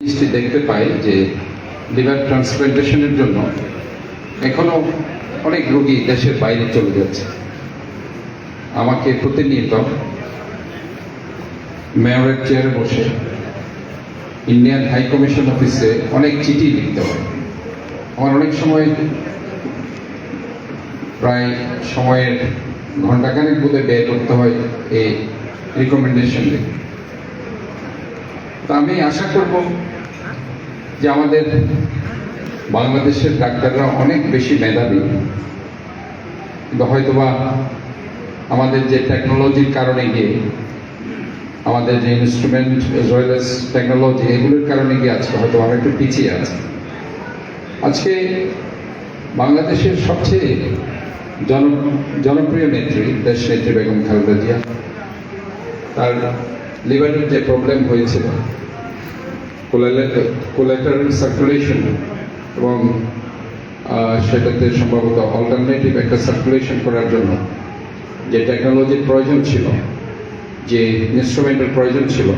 জিনিসটি দেখতে পাই যে লিভার ট্রান্সপ্লান্টেশনের জন্য এখনও অনেক রোগী দেশের বাইরে চলে যাচ্ছে। আমাকে প্রতিনিয়ত মেয়রের চেয়ারে বসে ইন্ডিয়ান হাই কমিশন অফিসে অনেক চিঠি লিখতে হয়। আমার অনেক সময় প্রায় সময়ের ঘন্টাখানেক বোধে ব্যয় করতে হয় এই রিকমেন্ডেশন লিখতে তো আমি আশা করব যে আমাদের বাংলাদেশের ডাক্তাররা অনেক বেশি মেধাবী। কিন্তু হয়তোবা আমাদের যে টেকনোলজির কারণে গিয়ে, আমাদের যে ইনস্ট্রুমেন্ট এজ ওয়েল টেকনোলজি এগুলোর কারণে গিয়ে আজকে হয়তো আমরা একটু পিছিয়ে আছি। আজকে বাংলাদেশের সবচেয়ে জন, জনপ্রিয় নেত্রী, দেশ নেত্রী বেগম খালেদা জিয়া, তার লিভারের যে প্রবলেম হয়েছিল। কোলাটারাল সার্কুলেশন এবং সেটাতে সম্ভবত অল্টারনেটিভ একটা সার্কুলেশন করার জন্য যে টেকনোলজির প্রয়োজন ছিল, যে ইনস্ট্রুমেন্টের প্রয়োজন ছিল,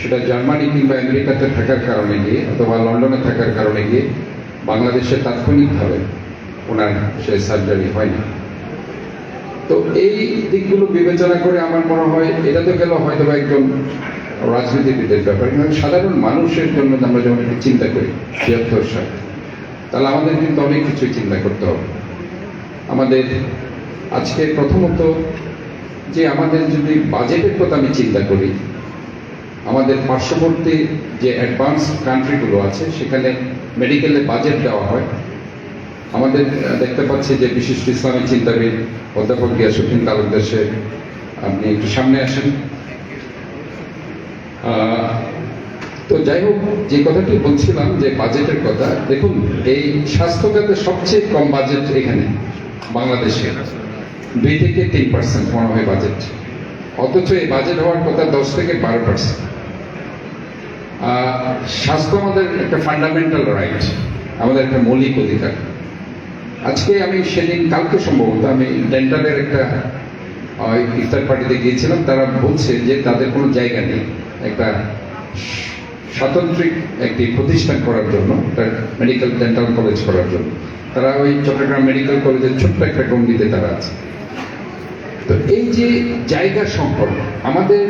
সেটা জার্মানি কিংবা আমেরিকাতে থাকার কারণে গিয়ে অথবা লন্ডনে থাকার কারণে গিয়ে বাংলাদেশে তাৎক্ষণিকভাবে ওনার সে সার্জারি হয়নি। তো এই দিকগুলো বিবেচনা করে আমার মনে হয় এটা তো গেল হয়তো বা একজন রাজনীতিবিদের ব্যাপার কিন্তু সাধারণ মানুষের জন্য আমরা যখন চিন্তা করি বৃহত্তর সাথে তাহলে আমাদের কিন্তু অনেক কিছু চিন্তা করতে হবে। আমাদের আজকে প্রথমত যে আমাদের যদি বাজেটের কথা আমি চিন্তা করি, আমাদের পার্শ্ববর্তী যে অ্যাডভান্স কান্ট্রিগুলো আছে, সেখানে মেডিকেলে বাজেট দেওয়া হয় আমাদের দেখতে পাচ্ছি যে বিশিষ্ট ইসলামী চিন্তাবিদ, অধ্যাপক গিয়াসুদ্দিন তালুকদার সে আপনি একটু সামনে আসেন। তো যাই হোক, যে কথাটি বলছিলাম যে বাজেটের কথা, দেখুন, এই স্বাস্থ্য খাতে সবচেয়ে কম বাজেট এখানে, বাংলাদেশে। দুই থেকে তিন পার্সেন্ট মনে হয় বাজেট। অথচ এই বাজেট হওয়ার কথা দশ থেকে বারো পার্সেন্ট স্বাস্থ্য আমাদের একটা ফান্ডামেন্টাল রাইট আমাদের একটা মৌলিক অধিকার। আজকে আমি সেদিন, কালকে সম্ভবত আমি ডেন্টালের একটা ইফতার পার্টিতে গিয়েছিলাম। তারা বলছে যে তাদের কোনো জায়গা নেই। একটা স্বাতন্ত্রিক একটি প্রতিষ্ঠান করার জন্য মেডিকেল ডেন্টাল কলেজ করার জন্য। তারা ওই চট্টগ্রাম মেডিকেল কলেজের ছোট্ট একটা গণ্ডিতে তারা আছে। তো এই যে জায়গা সম্পর্ক, আমাদের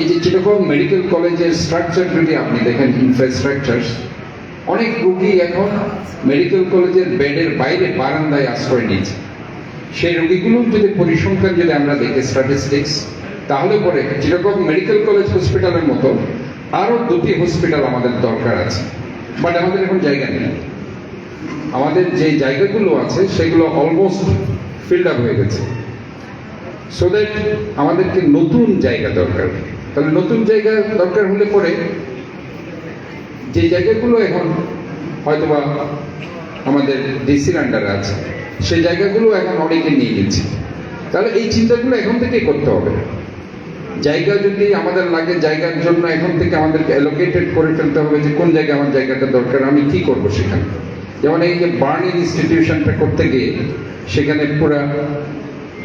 এই যে যেরকম মেডিকেল কলেজের স্ট্রাকচার যদি আপনি দেখেন ইনফ্রাস্ট্রাকচার অনেক রুগী এখন মেডিকেল কলেজের বেডের বাইরে বারান্দায় আশ্রয় নিয়েছে। সেই রোগীগুলোর যদি পরিসংখ্যান যদি আমরা দেখি স্ট্যাটিস্টিক্স তাহলে পরে যেরকম মেডিকেল কলেজ হসপিটালের মতো আরও দুটি হসপিটাল আমাদের দরকার আছে। বাট আমাদের এখন জায়গা নেই। আমাদের যে জায়গাগুলো আছে, সেগুলো অলমোস্ট ফিল্ড আপ হয়ে গেছে। সো দ্যাট আমাদেরকে নতুন জায়গা দরকার। তাহলে নতুন জায়গা দরকার হলে পরে যে জায়গাগুলো এখন হয়তোবা আমাদের ডিসির আন্ডারে আছে, সেই জায়গাগুলো এখন অনেকে নিয়ে নিচ্ছে। তাহলে এই চিন্তাগুলো এখন থেকে করতে হবে। জায়গা যদি আমাদের লাগে, জায়গার জন্য এখন থেকে আমাদেরকে অ্যালোকেটেড করে ফেলতে হবে যে কোন জায়গায় আমার জায়গাটা দরকার, আমি কি করব সেখানে। যেমন এই যে বার্নিং ইনস্টিটিউশনটা করতে গিয়ে সেখানে পুরা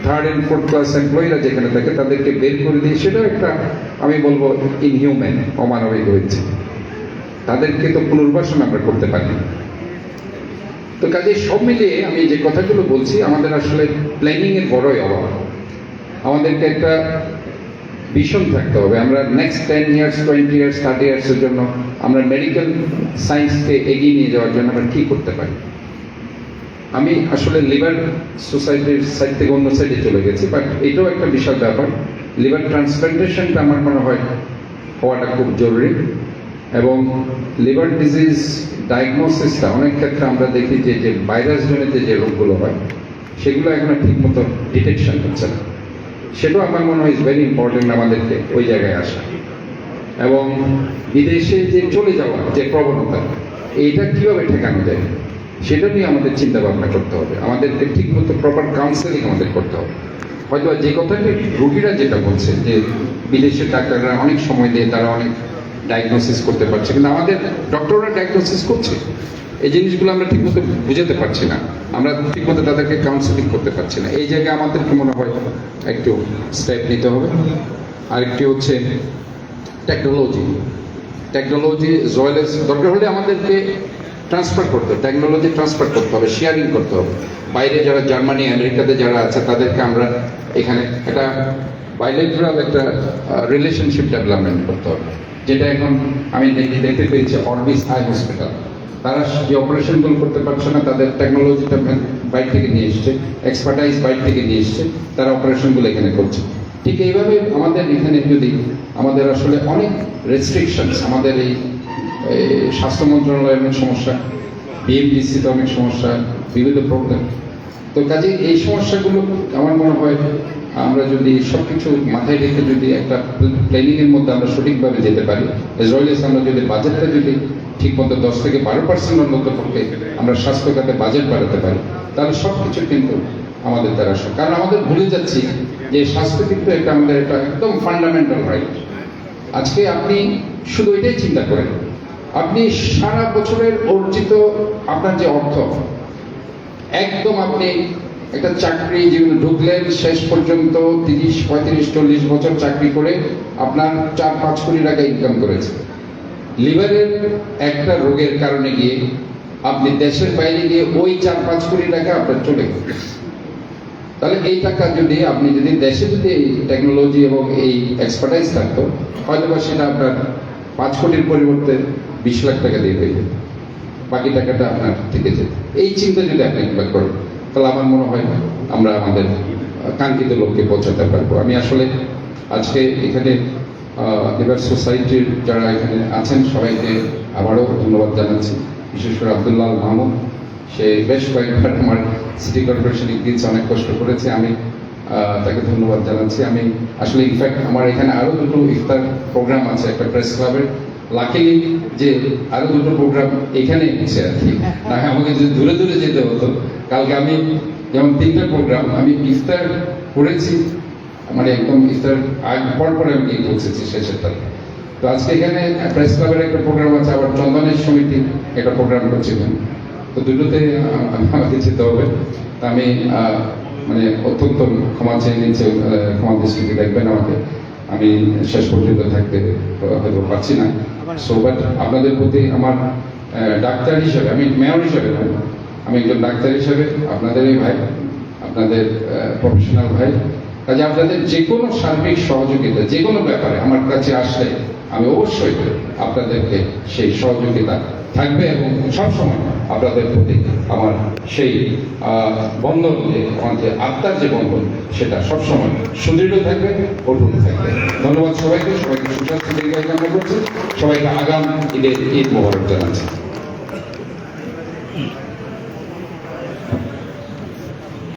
থার্ড অ্যান্ড ফোর্থ ক্লাস এমপ্লয়িরা যেখানে থাকে তাদেরকে বের করে দিয়ে, সেটাও একটা আমি বলব ইনহিউম্যান অমানবিক হয়েছে। তাদেরকে তো পুনর্বাসন আমরা করতে পারি। তো কাজে সব মিলিয়ে আমি যে কথাগুলো বলছি, আমাদের আসলে প্ল্যানিং এর বড়ই অভাব। আমাদেরকে একটা ভীষণ থাকতে হবে। আমরা next ten years twenty years thirty ইয়ার্সের জন্য আমরা মেডিকেল সায়েন্সকে এগিয়ে নিয়ে যাওয়ার জন্য আমরা কী করতে পারি? আমি আসলে লিভার সোসাইটির সাইড থেকে অন্য সাইডে চলে গেছি বাট এটাও একটা বিশাল ব্যাপার। লিভার ট্রান্সপ্লান্টেশনটা আমার মনে হয় হওয়াটা খুব জরুরি। এবং লিভার ডিজিজ ডায়াগনোসিসটা অনেক ক্ষেত্রে আমরা দেখি যে যে ভাইরাস জনিত যে রোগগুলো হয়, সেগুলো এখনও ঠিক মতো ডিটেকশন হচ্ছে না। সেটাও আমার মনে হয় ইজ ভেরি ইম্পর্টেন্ট আমাদেরকে ওই জায়গায় আসা। এবং বিদেশে যে চলে যাওয়া যে প্রবণতা, এইটা কীভাবে ঠেকানো যায়, সেটা নিয়ে আমাদের চিন্তা ভাবনা করতে হবে। আমাদেরকে ঠিক মতো প্রপার কাউন্সেলিং আমাদের করতে হবে। হয়তো যে কথাটি রুগীরা যেটা বলছে, যে বিদেশের ডাক্তাররা অনেক সময় দিয়ে তারা অনেক ডায়াগনোসিস করতে পারছে কিন্তু আমাদের ডক্টররা ডায়াগনোসিস করছে। এই জিনিসগুলো আমরা ঠিকমতো বুঝাতে পারছি না। আমরা ঠিকমতো তাদেরকে কাউন্সেলিং করতে পারছি না। এই জায়গায় আমাদেরকে মনে হয়? একটু স্টেপ নিতে হবে। আরেকটি হচ্ছে টেকনোলজি টেকনোলজি জয়েলেস দরকার হলে আমাদেরকে ট্রান্সফার করতে হবে। টেকনোলজি ট্রান্সফার করতে হবে শেয়ারিং করতে হবে। বাইরে যারা জার্মানি, আমেরিকাতে যারা আছে, তাদেরকে আমরা এখানে একটা বাইলেটারাল একটা রিলেশনশিপ ডেভেলপমেন্ট করতে হবে। যেটা এখন আমি দেখি, দেখতে পেয়েছি অরবিস আই হসপিটাল তারা যে অপারেশনগুলো করতে পারছে না, তাদের টেকনোলজিটা বাইরে থেকে নিয়ে এসছে এক্সপার্টাইজ বাইরে থেকে নিয়ে এসছে, তারা অপারেশনগুলো এখানে করছে। ঠিক এইভাবে আমাদের এখানে যদি আমাদের আসলে অনেক রেস্ট্রিকশনস আমাদের এই এই স্বাস্থ্য মন্ত্রণালয়ের অনেক সমস্যা বিএমডিসিতে অনেক সমস্যা, বিভিন্ন প্রবলেম তো কাজে এই সমস্যাগুলো আমার মনে হয় আমরা যদি সব কিছু মাথায় রেখে যদি একটা প্ল্যানিং এর মধ্যে আমরা সঠিকভাবে যেতে পারি এজ আমরা যদি বাজেটটা যদি ঠিক মতো দশ থেকে বারো পার্সেন্ট অন্তত পক্ষে আমরা স্বাস্থ্য খাতে বাজেট বাড়াতে পারি, তাহলে সব কিছু কিন্তু আমাদের দ্বারা কারণ আমাদের ভুলে যাচ্ছি যে স্বাস্থ্য কিন্তু এটা আমাদের একটা একদম ফান্ডামেন্টাল রাইট আজকে আপনি শুধু এটাই চিন্তা করেন, আপনি সারা বছরের অর্জিত আপনার যে অর্থ, একদম আপনি একটা চাকরি জীবনে ঢুকলেন, শেষ পর্যন্ত তিরিশ, পঁয়ত্রিশ, চল্লিশ বছর চাকরি করে আপনার চার, পাঁচ কোটি টাকা ইনকাম করেছে। লিভারের একটা রোগের কারণে গিয়ে আপনি দেশের বাইরে গিয়ে ওই চার, পাঁচ কোটি টাকা আপনার চলে তাহলে এই টাকা যদি আপনি যদি দেশে যদি এই টেকনোলজি এবং এই এক্সপার্টাইজ থাকতো হয়তো বা সেটা আপনার পাঁচ কোটির পরিবর্তে বিশ লাখ টাকা দিয়ে হয়ে যেত। বাকি টাকাটা আপনার থেকে যেত। এই চিন্তা যদি আপনি একবার করেন। তাহলে আমার মনে হয় আমরা আমাদের কাঙ্ক্ষিত লক্ষ্যে পৌঁছাতে পারব। আমি আসলে আজকে এখানে লিভার সোসাইটির যারা এখানে আছেন সবাইকে আবারও ধন্যবাদ জানাচ্ছি। বিশেষ করে আব্দুল্লাহ মাহমুদ সে বেশ কয়েকবার আমার সিটি কর্পোরেশনে গিয়েছে, অনেক কষ্ট করেছে। আমি তাকে ধন্যবাদ জানাচ্ছি। আমি আসলে ইনফ্যাক্ট আমার এখানে আরও দুটো ইফতার প্রোগ্রাম আছে, একটা প্রেস ক্লাবের লাকিলি যে আরও দুটো প্রোগ্রাম এখানে হচ্ছে আর কি। না আমাকে যদি দূরে দূরে যেতে হতো কালকে আমি যেমন তিনটা প্রোগ্রাম আমি ইফতার করেছি মানে একদম ইফতার আগ পর পরে আমি গিয়ে পৌঁছেছি শেষের তারিখ তো আজকে এখানে প্রেস ক্লাবের একটা প্রোগ্রাম আছে আবার চন্দনের সমিতি একটা প্রোগ্রাম করছিলেন তো দুটোতে আমাকে যেতে হবে। আমি মানে অত্যন্ত ক্ষমা চেয়ে নিচ্ছে ক্ষমা দৃষ্টিতে দেখবেন আমাকে। আমি শেষ পর্যন্ত থাকতে হয়তো পারছি না। সো বাট আপনাদের প্রতি আমার ডাক্তার হিসেবে, আমি মেয়র হিসেবে আমি একজন ডাক্তার হিসেবে আপনাদেরই ভাই, আপনাদের প্রফেশনাল ভাই। কাজে আপনাদের যে কোনো সার্বিক সহযোগিতা যে কোনো ব্যাপারে আমার কাছে আসলে আমি অবশ্যই আপনাদেরকে সেই সহযোগিতা থাকবে এবং সবসময় আপনাদের প্রতি আমার সেই বন্ধন যে, আমার যে আত্মার যে বন্ধন, সেটা সবসময় সুদৃঢ় থাকবে, অটুট থাকবে। ধন্যবাদ সবাইকে সবাইকে সুস্বাস্থ্য কামনা করছি। সবাইকে আগাম ঈদের ঈদ মোবারক জানাচ্ছি।